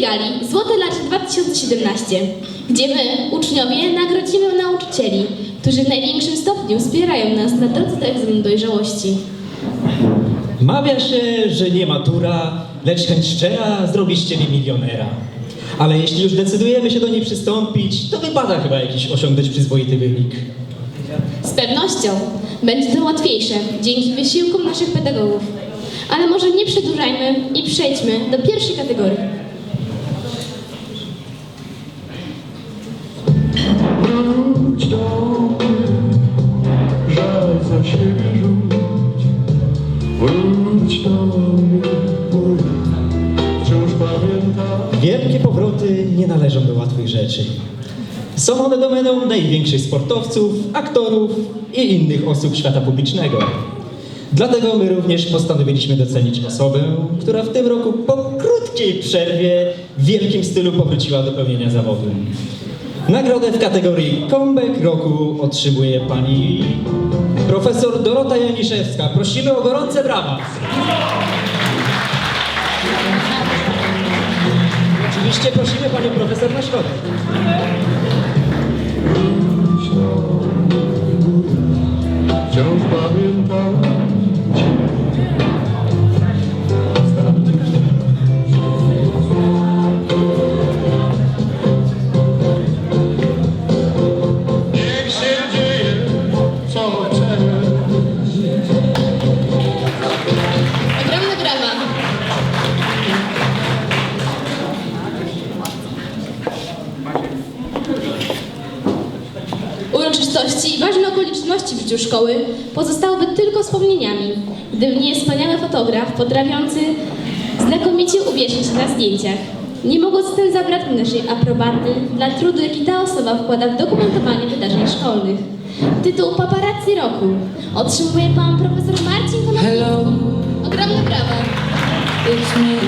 gali Złote Lacie 2017, gdzie my, uczniowie, nagrodzimy nauczycieli, którzy w największym stopniu wspierają nas na drodze do egzaminu dojrzałości. Mawia się, że nie matura, lecz chęć szczera zrobi z ciebie milionera. Ale jeśli już decydujemy się do niej przystąpić, to wypada chyba jakiś osiągnąć przyzwoity wynik. Z pewnością będzie to łatwiejsze dzięki wysiłkom naszych pedagogów. Ale może nie przedłużajmy i przejdźmy do pierwszej kategorii. Mnie, żal za siebie rzuć. Wróć do mnie, wciąż pamiętam. Wielkie powroty nie należą do łatwych rzeczy. Są one domeną największych sportowców, aktorów i innych osób świata publicznego. Dlatego my również postanowiliśmy docenić osobę, która w tym roku po krótkiej przerwie w wielkim stylu powróciła do pełnienia zawodu. Nagrodę w kategorii Comeback Roku otrzymuje pani profesor Dorota Janiszewska. Prosimy o gorące brawa. Oczywiście prosimy panią profesor na środek. Wciąż szkoły pozostałyby tylko wspomnieniami, gdyby nie wspaniały fotograf potrafiący znakomicie uwiecznić się na zdjęciach. Nie mogło zatem zabraknąć naszej aprobaty dla trudu, jaki ta osoba wkłada w dokumentowanie wydarzeń szkolnych. Tytuł Paparazzi Roku otrzymuje pan profesor Marcin Konopnicki. Hello, Ogromne brawa! it's me.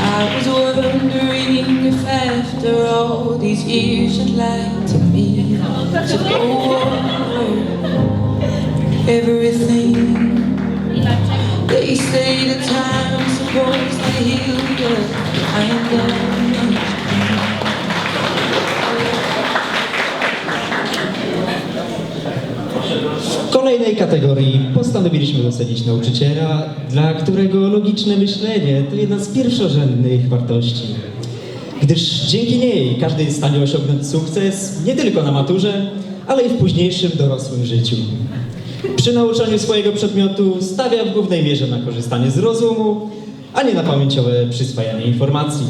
I was wondering if after all these years you'd like to me to go over everything. They say the time's supposed to heal you. I ain't done much. W kolejnej kategorii postanowiliśmy docenić nauczyciela, dla którego logiczne myślenie to jedna z pierwszorzędnych wartości. Gdyż dzięki niej każdy jest w stanie osiągnąć sukces nie tylko na maturze, ale i w późniejszym dorosłym życiu. Przy nauczaniu swojego przedmiotu stawia w głównej mierze na korzystanie z rozumu, a nie na pamięciowe przyswajanie informacji.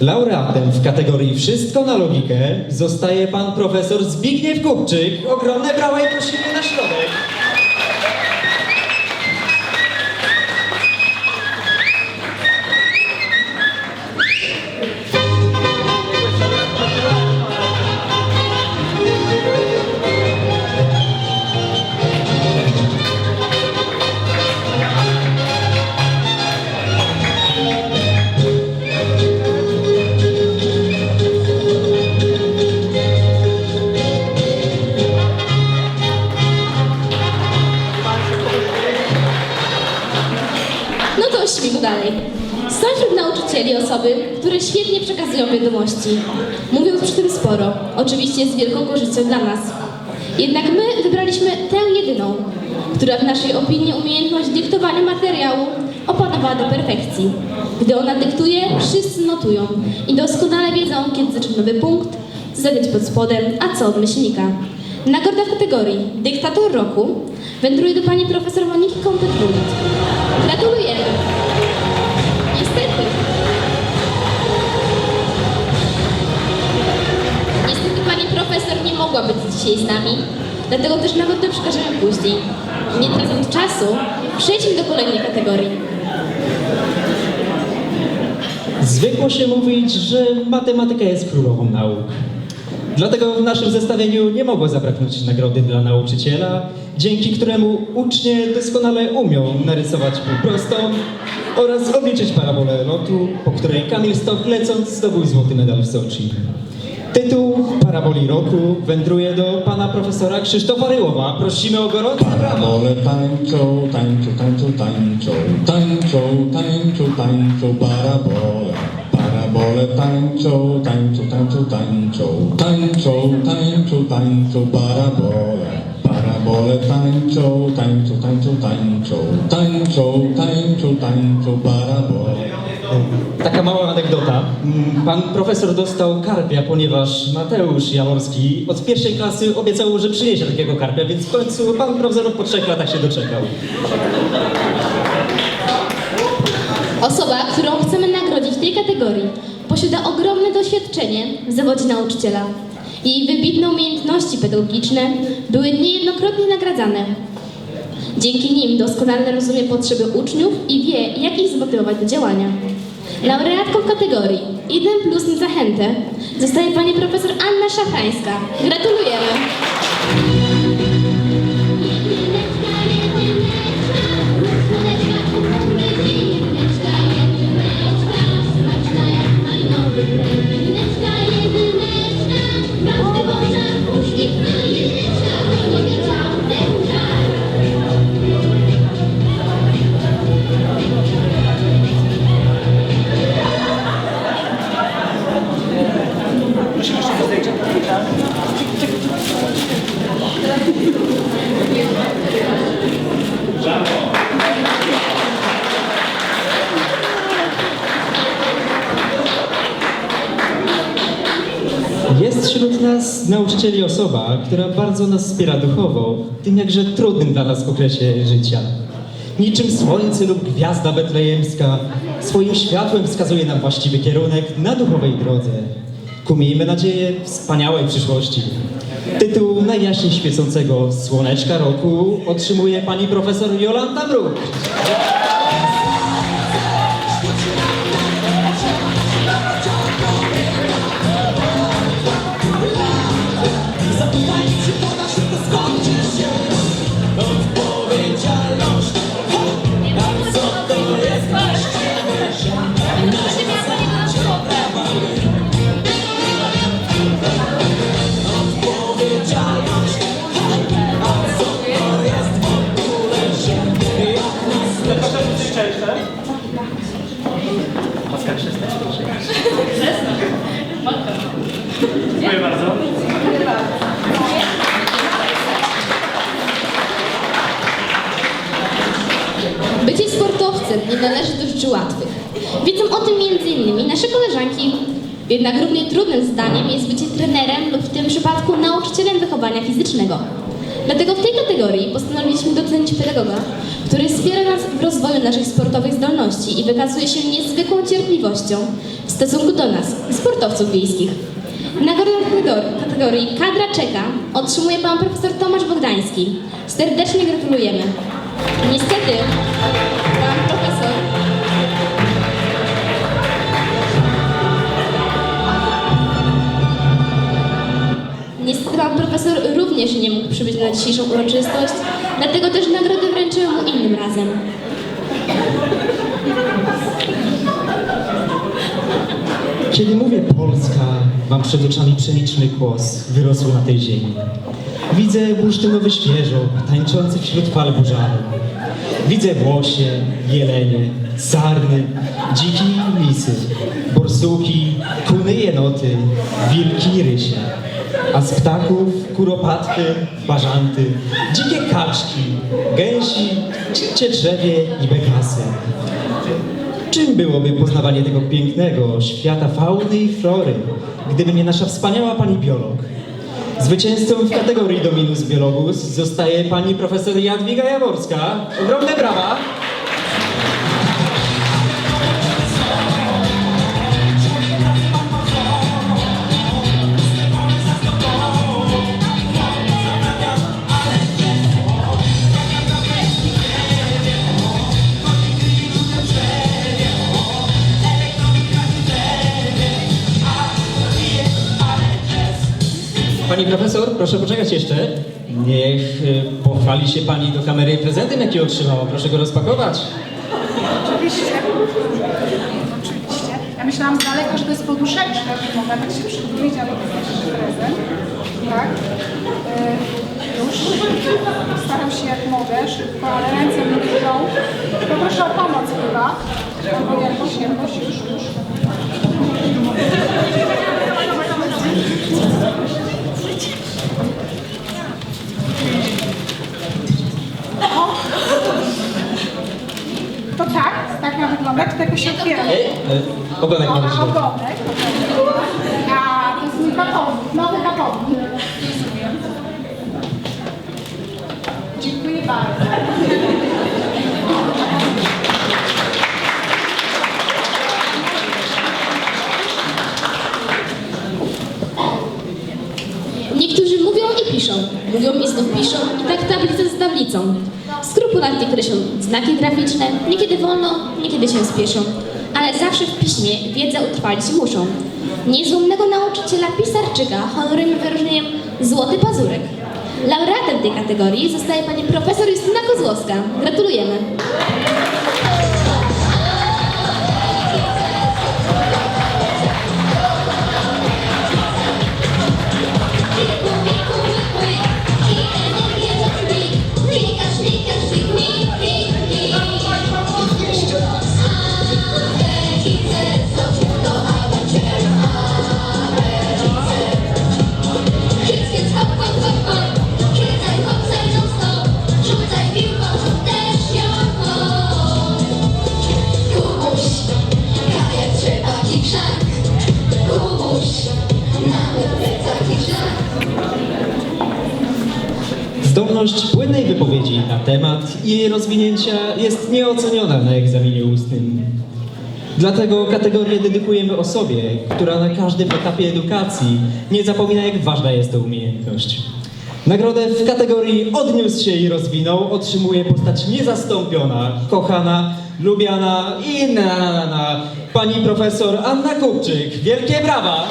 Laureatem w kategorii Wszystko na logikę zostaje pan profesor Zbigniew Kupczyk. Ogromne brawa i prosimy na środek. Przekazują wiadomości, mówiąc przy tym sporo, oczywiście z wielką korzyścią dla nas. Jednak my wybraliśmy tę jedyną, która w naszej opinii umiejętność dyktowania materiału opanowała do perfekcji. Gdy ona dyktuje, wszyscy notują i doskonale wiedzą, kiedy zacząć nowy punkt, co zadać pod spodem, a co od myślnika. Nagroda w kategorii Dyktator Roku wędruje do pani profesor Moniki Kompet-Wójt. Mogła być dzisiaj z nami, dlatego też nagrodę przekażemy później. Nie tracąc czasu, przejdźmy do kolejnej kategorii. Zwykło się mówić, że matematyka jest królową nauk. Dlatego w naszym zestawieniu nie mogło zabraknąć nagrody dla nauczyciela, dzięki któremu ucznie doskonale umią narysować półprostą oraz obliczyć parabolę lotu, po której Kamil Stok lecąc zdobył złoty medal w Soczi. Tytuł Paraboli Roku wędruje do pana profesora Krzysztofa Ryłowa. Prosimy o gorące brawa. Parabole tańczą, tańczą, tańczą, tańczą, tańczą, tańczą, tańczą, parabole. Parabole tańczą, tańczą, tańczą, tańczą, tańczą, tańczą, tańczą, parabole. Parabole tańczą, tańczą, tańczą, tańczą, tańczą, tańczą, tańczą, parabole. Taka mała anegdota. Mm, Pan profesor dostał karpia, ponieważ Mateusz Jaworski od pierwszej klasy obiecał, że przyniesie takiego karpia, więc w końcu pan profesor po trzech latach się doczekał. Osoba, którą chcemy nagrodzić w tej kategorii, posiada ogromne doświadczenie w zawodzie nauczyciela. Jej wybitne umiejętności pedagogiczne były niejednokrotnie nagradzane. Dzięki nim doskonale rozumie potrzeby uczniów i wie, jak ich zmotywować do działania. Laureatką kategorii 1 plus na zachętę zostaje pani profesor Anna Szachańska. Gratulujemy! Jest wśród nas nauczycieli osoba, która bardzo nas wspiera duchowo, w tym jakże trudnym dla nas okresie życia. Niczym słońce lub gwiazda betlejemska, swoim światłem wskazuje nam właściwy kierunek na duchowej drodze. Ku miejmy nadzieję wspaniałej przyszłości. Tytuł najjaśniej świecącego słoneczka roku otrzymuje pani profesor Jolanta Mruk. Bycie sportowcem nie należy do rzeczy łatwych. Wiedzą o tym m.in. nasze koleżanki. Jednak równie trudnym zdaniem jest bycie trenerem lub w tym przypadku nauczycielem wychowania fizycznego. Dlatego w tej kategorii postanowiliśmy docenić pedagoga, który wspiera nas w rozwoju naszych sportowych zdolności i wykazuje się niezwykłą cierpliwością w stosunku do nas, sportowców wiejskich. Nagrodę kategorii, kategorii Kadra Czeka otrzymuje pan profesor Tomasz Bogdański. Serdecznie gratulujemy. Niestety, pan profesor Niestety pan profesor również nie mógł przybyć na dzisiejszą uroczystość, dlatego też nagrodę wręczymy mu innym razem. Kiedy mówię Polska, mam przed oczami pszeniczny kłos, wyrosły na tej ziemi. Widzę bursztynowy świeżo, tańczący wśród fal burzanu. Widzę włosie, jelenie, sarny, dziki lisy, borsuki, kuny jenoty, wilki i rysie. A z ptaków kuropatwy, bażanty, dzikie kaczki, gęsi, cietrzewie i bekasy. Czym byłoby poznawanie tego pięknego świata fauny i flory, gdyby nie nasza wspaniała pani biolog? Zwycięzcą w kategorii Dominus Biologus zostaje pani profesor Jadwiga Jaworska. Ogromne brawa! Pani profesor, proszę poczekać jeszcze. Niech y, pochwali się pani do kamery prezentem, jaki otrzymała. Proszę go rozpakować. Oczywiście. Oczywiście. Ja myślałam z daleka, że to jest poduszeczka, że mogę tak się przytulić, ale to jest prezent. Tak? E, już staram się jak mogę, szybko, ale ręce mi drżą. Poproszę o pomoc chyba. Albo jakoś, jakoś piszą, mówią i znów piszą i tak tablica za tablicą. Skrupulatnie kreślą znaki graficzne, niekiedy wolno, niekiedy się spieszą, ale zawsze w piśmie wiedzę utrwalić muszą. Niezłomnego nauczyciela pisarczyka honorujemy wyróżnieniem Złoty Pazurek. Laureatem tej kategorii zostaje pani profesor Justyna Kozłowska. Gratulujemy. Zdolność płynnej wypowiedzi na temat i jej rozwinięcia jest nieoceniona na egzaminie ustnym. Dlatego kategorię dedykujemy osobie, która na każdym etapie edukacji nie zapomina, jak ważna jest to umiejętność. Nagrodę w kategorii Odniósł się i rozwinął otrzymuje postać niezastąpiona, kochana, lubiana i na, na, na, na pani profesor Anna Kupczyk. Wielkie brawa!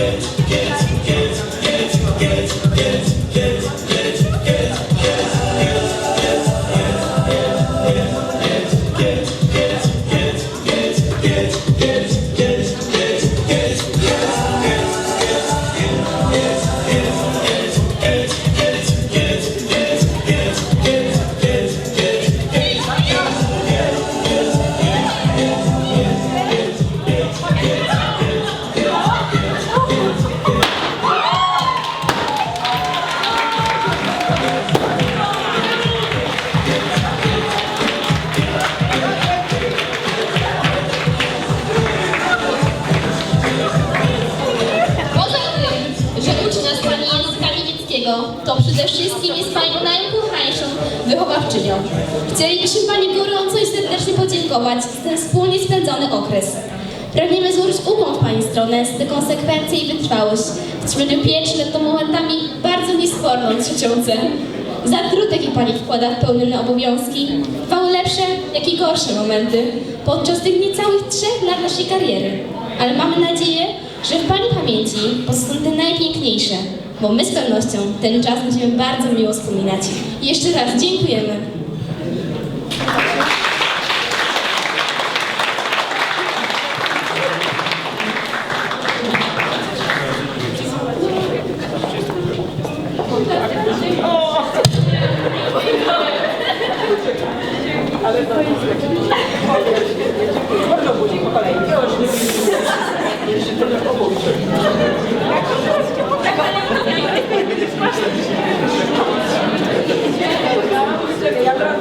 get, get. Przede wszystkim jest Pani najukochańszą wychowawczynią. Chcielibyśmy Pani gorąco i serdecznie podziękować za ten wspólnie spędzony okres. Pragniemy złożyć ukłon w Pani stronę za tę konsekwencję i wytrwałość trwaniu pięć lat to momentami bardzo niesporną trzecią C. Za trud, jaki Pani wkłada w pełnione obowiązki, trwały lepsze, jak i gorsze momenty podczas tych niecałych trzech lat naszej kariery. Ale mamy nadzieję, że w Pani pamięci pozostaną te najpiękniejsze, bo my z pewnością ten czas będziemy bardzo miło wspominać. Jeszcze raz dziękujemy. Ja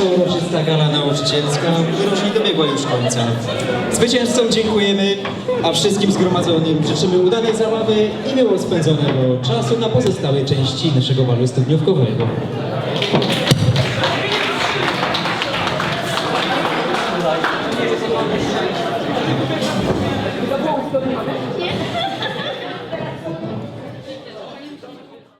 Czwarta gala nauczycielska wyrocznie dobiegła już końca. Zwycięzcom dziękujemy, a wszystkim zgromadzonym życzymy udanej zabawy i miło spędzonego czasu na pozostałej części naszego balu studniówkowego. Uzgodnione.